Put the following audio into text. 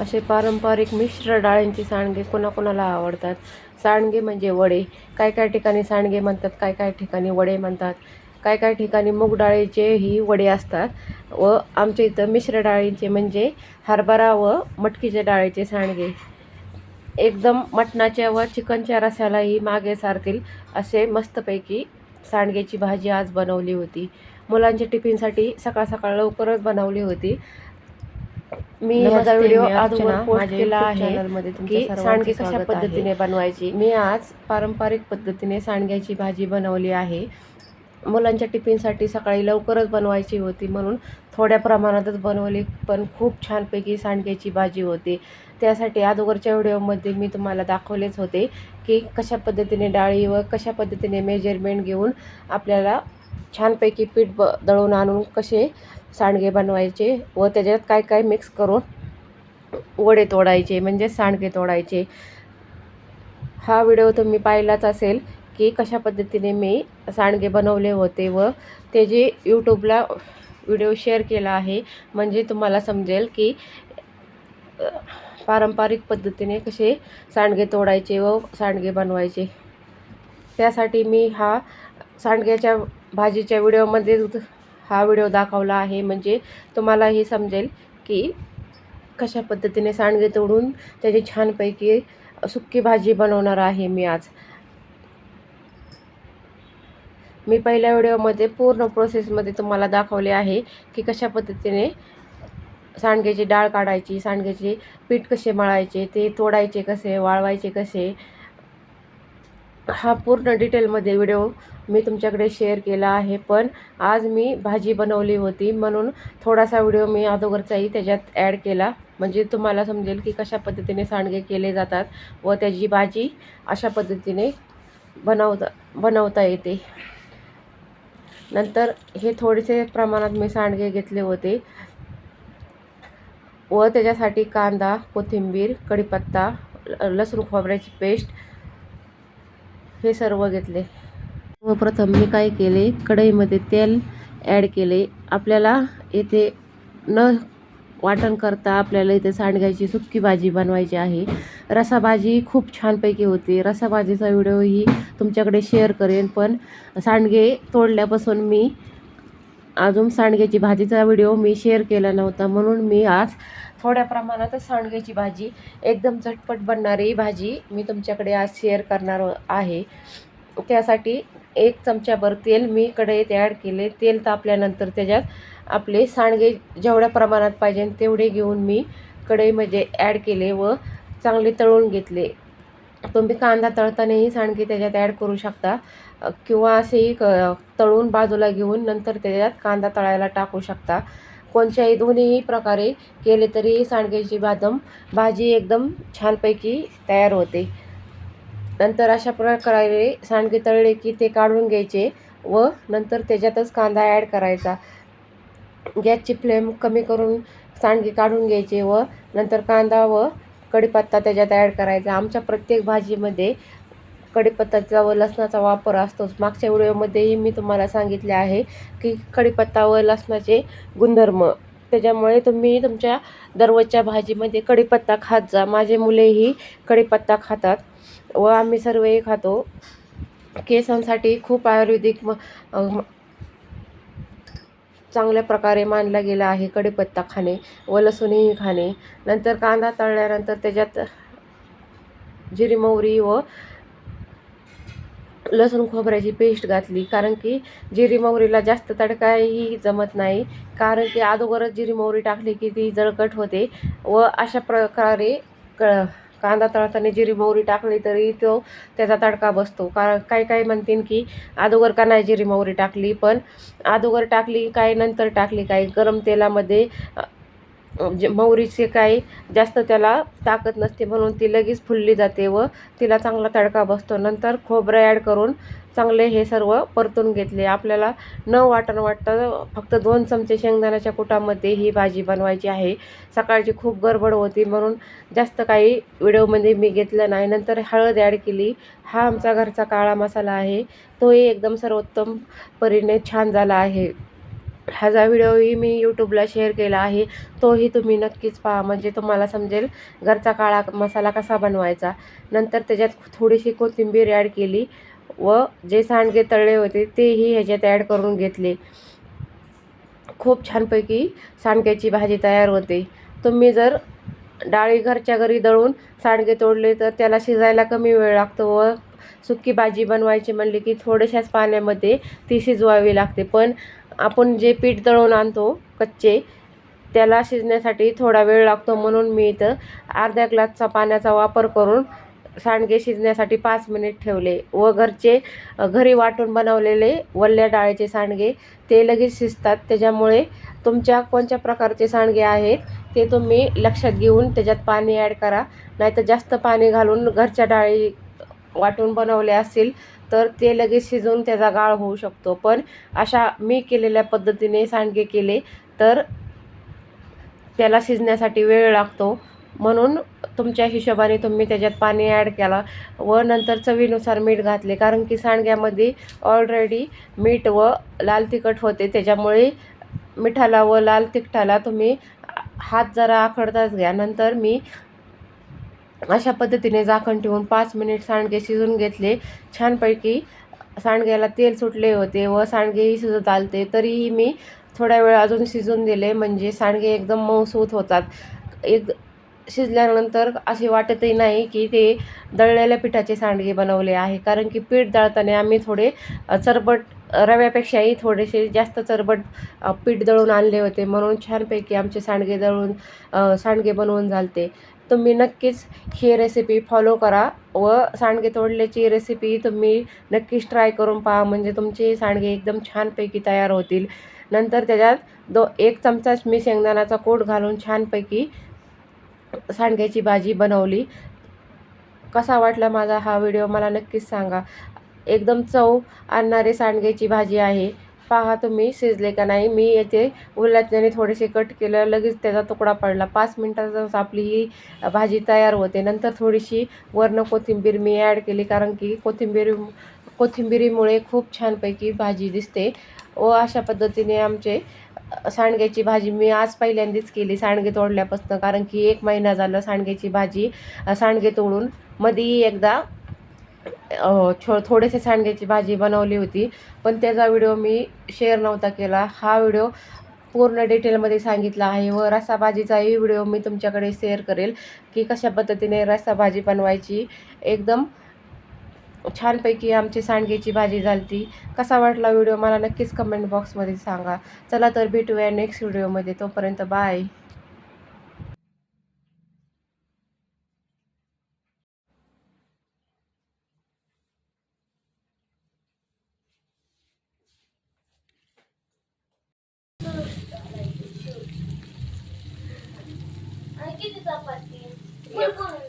असे पारंपरिक मिश्र डाळींचे सांडगे कोणाकोणाला आवडतात? सांडगे म्हणजे वडे. काय काय ठिकाणी सांडगे म्हणतात काय काय ठिकाणी वडे म्हणतात? काय काय ठिकाणी मूग डाळीचेही वडे असतात. व आमच्या इथं मिश्र डाळींचे म्हणजे हरभरा व मटकीच्या डाळीचे सांडगे. एकदम मटणाच्या व चिकनच्या रस्यालाही मागे सारतील असे मस्तपैकी सांडग्याची भाजी आज बनवली होती. मुलांच्या टिफिनसाठी सकाळ सकाळ लवकरच बनवली होती. मी नमस्ते, व्हिडिओ अर्चना. पोस्ट केला आहे की सांडगे कशा. पद्धतीने बनवायची मी आज पारंपरिक पद्धतीने सांडग्याची भाजी बनवली आहे मुलांच्या टिफिनसाठी सकाळी लवकरच बनवायची होती म्हणून थोड्या प्रमाणातच बनवली पण खूप छानपैकी सांडग्याची भाजी होती त्यासाठी अगोदरच्या व्हिडिओमध्ये मी तुम्हाला दाखवलेच होते की कशा पद्धतीने डाळी व कशा पद्धतीने मेजरमेंट घेऊन आपल्याला छानपैकी पीठ ब दळून आणून कसे सांडगे बनवायचे व त्याच्यात काय काय मिक्स करून वडे तोडायचे म्हणजे सांडगे तोडायचे. हा व्हिडिओ तुम्ही पाहिलाच असेल की कशा पद्धतीने मी सांडगे बनवले होते व ते जे यूट्यूबला व्हिडिओ शेअर केला आहे म्हणजे तुम्हाला समजेल की पारंपरिक पद्धतीने कसे सांडगे तोडायचे व सांडगे बनवायचे. त्यासाठी मी हा सांडग्याच्या भाजीच्या व्हिडिओमध्ये हा व्हिडिओ दाखवला आहे. म्हणजे तुम्हाला हे समजेल की कशा पद्धतीने सांडगे तोडून त्याची छानपैकी सुक्की भाजी बनवणार आहे मी आज. मी पहिल्या व्हिडिओमध्ये पूर्ण प्रोसेसमध्ये तुम्हाला दाखवले आहे की कशा पद्धतीने सांडग्याची डाळ काढायची सांडग्याचे पीठ कसे मळायचे ते तोडायचे कसे वाळवायचे कसे हा पूर्ण डिटेलमध्ये व्हिडिओ मी तुमच्याकडे शेअर केला आहे. पण आज मी भाजी बनवली होती. म्हणून थोडासा व्हिडिओ मी अगोदरचाही त्याच्यात ॲड केला. म्हणजे तुम्हाला समजेल की कशा पद्धतीने सांडगे केले जातात व त्याची भाजी अशा पद्धतीने बनवता बनवता येते. नंतर हे थोडेसे प्रमाणात मी सांडगे घेतले होते. व त्याच्यासाठी कांदा कोथिंबीर कढीपत्ता ल- लसूण खोबऱ्याची पेस्ट हे सर्व घेतले. व प्रथम मी काय केले? कढईमध्ये तेल ॲड केले. आपल्याला येथे न वाटण करता आपल्याला इथे सांडग्याची सुक्की भाजी बनवायची आहे. रसाभाजी खूप छानपैकी होती. रसाभाजीचा व्हिडिओही तुमच्याकडे शेअर करेन. पण सांडगे तोडल्यापासून मी अजून सांडग्याची भाजीचा व्हिडिओ मी शेअर केला नव्हता. म्हणून मी आज थोड्या प्रमाणातच सांडग्याची भाजी एकदम झटपट बनणारी भाजी मी तुमच्याकडे आज शेअर करणार आहे. त्यासाठी एक चमच्याभर तेल मी कढईत ॲड केले. तेल तापल्यानंतर त्याच्यात आपले सांडगे जेवढ्या प्रमाणात पाहिजे तेवढे घेऊन मी कढईमध्ये ॲड केले व चांगले तळून घेतले. तुम्ही कांदा तळतानाही सांडगे त्याच्यात ॲड करू शकता. किंवा असेही क तळून बाजूला घेऊन नंतर त्याच्यात कांदा तळायला टाकू शकता. कोणत्याही दोन्हीही प्रकारे केले तरी सांडग्याची बादम भाजी एकदम छानपैकी तयार होते. नंतर अशा प्रकारे सांडगे तळले की ते काढून घ्यायचे व नंतर त्याच्यातच कांदा ॲड करायचा. गॅसची फ्लेम कमी करून सांडगे काढून घ्यायचे व नंतर कांदा व कढीपत्ता त्याच्यात ॲड करायचा. आमच्या प्रत्येक भाजीमध्ये कढीपत्ताचा व लसणाचा वापर असतोच. मागच्या व्हिडिओमध्येही मी तुम्हाला सांगितले आहे की कढीपत्ता व लसणाचे गुणधर्म. त्याच्यामुळे तुम्ही तुमच्या दररोजच्या भाजीमध्ये कढीपत्ता खात जा. माझे मुलेही कढीपत्ता खातात. व आम्ही सर्वही खातो. केसांसाठी खूप आयुर्वेदिक म चांगल्या प्रकारे मानला गेला आहे. कढीपत्ता खाणे व लसूणही खाणे. नंतर कांदा तळल्यानंतर त्याच्यात जिरी मोहरी व लसूण खोबऱ्याची पेस्ट घातली. कारण की जिरी मोहरीला जास्त तडकाही जमत नाही. कारण की अगोदरच जिरी मोहरी टाकली की ती जळकट होते व अशा प्रकारे क कांदा तळताना जिरी मोहरी टाकली तरी तो त्याचा तडका बसतो. कारण काही काही म्हणतील की अदोगर का नाही जिरी मोहरी टाकली पण अदोगर टाकली काय नंतर टाकली काय गरम तेलामध्ये जे म्हणजे मोहरीचे काही जास्त त्याला ताकद नसते म्हणून ती लगेच फुलली जाते व तिला चांगला तडका बसतो. नंतर खोबरं ॲड करून चांगले हे सर्व परतून घेतले. आपल्याला न वाटण वाटतं फक्त दोन चमचे शेंगदाण्याच्या कुटामध्ये ही भाजी बनवायची आहे. सकाळची खूप गडबड होती म्हणून जास्त काही व्हिडिओमध्ये मी घेतलं नाही. नंतर हळद ॲड केली. हा आमचा घरचा काळा मसाला आहे. तोही एकदम सर्वोत्तम परीने छान झाला आहे. ह्याचा व्हिडिओही मी यूट्यूबला शेअर केला आहे तोही तुम्ही नक्कीच पहा. म्हणजे तुम्हाला समजेल घरचा काळा मसाला कसा बनवायचा. नंतर त्याच्यात थोडीशी कोथिंबीर ॲड केली व जे सांडगे तळले होते तेही ह्याच्यात ॲड करून घेतले. खूप छानपैकी सांडग्याची भाजी तयार होते. तुम्ही जर डाळी घरच्या घरी दळून सांडगे तोडले तर त्याला शिजायला कमी वेळ लागतो व सुकी भाजी बनवायची म्हणली की थोड्याशाच पाण्यामध्ये ती शिजवावी लागते. पण आपण जे पीठ दळून आणतो कच्चे त्याला शिजण्यासाठी थोडा वेळ लागतो. म्हणून मी इथं अर्ध्या ग्लासचा पाण्याचा वापर करून सांडगे शिजण्यासाठी पाच मिनिट ठेवले व घरचे घरी वाटून बनवलेले वल्ल्या डाळीचे सांडगे ते लगेच शिजतात. त्याच्यामुळे तुमच्या कोणत्या प्रकारचे सांडगे आहेत ते तुम्ही लक्षात घेऊन त्याच्यात पाणी ॲड करा. नाहीतर जास्त पाणी घालून घरच्या डाळी वाटून बनवले असतील तर ते लगेच शिजून त्याचा गाळ होऊ शकतो. पण अशा मी केलेल्या पद्धतीने सांडगे केले तर त्याला शिजण्यासाठी वेळ लागतो. म्हणून तुमच्या हिशोबाने तुम्ही त्याच्यात पाणी ॲड केला व नंतर चवीनुसार मीठ घातले. कारण की सांडग्यामध्ये ऑलरेडी मीठ व लाल तिखट होते. त्याच्यामुळे मिठाला व लाल तिखटाला तुम्ही हात जरा आखडताच घ्या. नंतर मी अशा पद्धतीने झाकण ठेवून पाच मिनिट सांडगे शिजून घेतले. छानपैकी सांडग्याला तेल सुटले होते व सांडगेही शिजत आलते. तरीही मी थोड्या वेळ अजून शिजून दिले म्हणजे सांडगे एकदम मऊसूत होतात. एक शिजल्यानंतर असे वाटतही नाही की ते दळलेल्या पिठाचे सांडगे बनवले आहे कारण की पीठ दळताना आम्ही थोडे चरबट रव्यापेक्षाही थोडेसे जास्त चरबट पीठ दळून आणले होते. म्हणून छानपैकी आमचे सांडगे दळून सांडगे बनवून झालते. तुम्ही नक्कीच ही रेसिपी फॉलो करा व सांडगे तोडल्याची रेसिपी तुम्ही नक्कीच ट्राय करून पहा. म्हणजे तुमचे सांडगे एकदम छानपैकी तयार होतील. नंतर त्याच्यात दो एक चमचाच मी शेंगदाण्याचा कोट घालून छानपैकी सांडग्याची भाजी बनवली. कसा वाटला माझा हा व्हिडिओ मला नक्कीच सांगा. एकदम चव आणणारी सांडग्याची भाजी आहे. पहा तुम्ही शिजले का नाही. मी याचे उल्हासण्याने थोडेसे कट केलं लगेच त्याचा तुकडा पडला. पाच मिनटातच आपली ही भाजी तयार होते नंतर थोडीशी वरनं कोथिंबीर मी ॲड केली कारण की कोथिंबीर कोथिंबिरीमुळे खूप छानपैकी भाजी दिसते. व अशा पद्धतीने आमचे सांडग्याची भाजी मी आज पहिल्यांदाच केली सांडगे तोडल्यापासून. कारण की एक महिना झालं सांडग्याची भाजी सांडगे तोडून मध्येही एकदा छो थोडेसे सांडग्याची भाजी बनवली होती. पण त्याचा व्हिडिओ मी शेअर नव्हता केला. हा व्हिडिओ पूर्ण डिटेलमध्ये सांगितला आहे व रसा भाजीचाही व्हिडिओ मी तुमच्याकडे शेअर करेल की कशा पद्धतीने रसा भाजी बनवायची. एकदम छानपैकी आमची सांडगेची भाजी झाली कसा वाटला व्हिडिओ मला नक्कीच कमेंट बॉक्समध्ये सांगा. चला तर भेटूया नेक्स्ट व्हिडिओमध्ये तोपर्यंत बाय sapatinho. Bonito.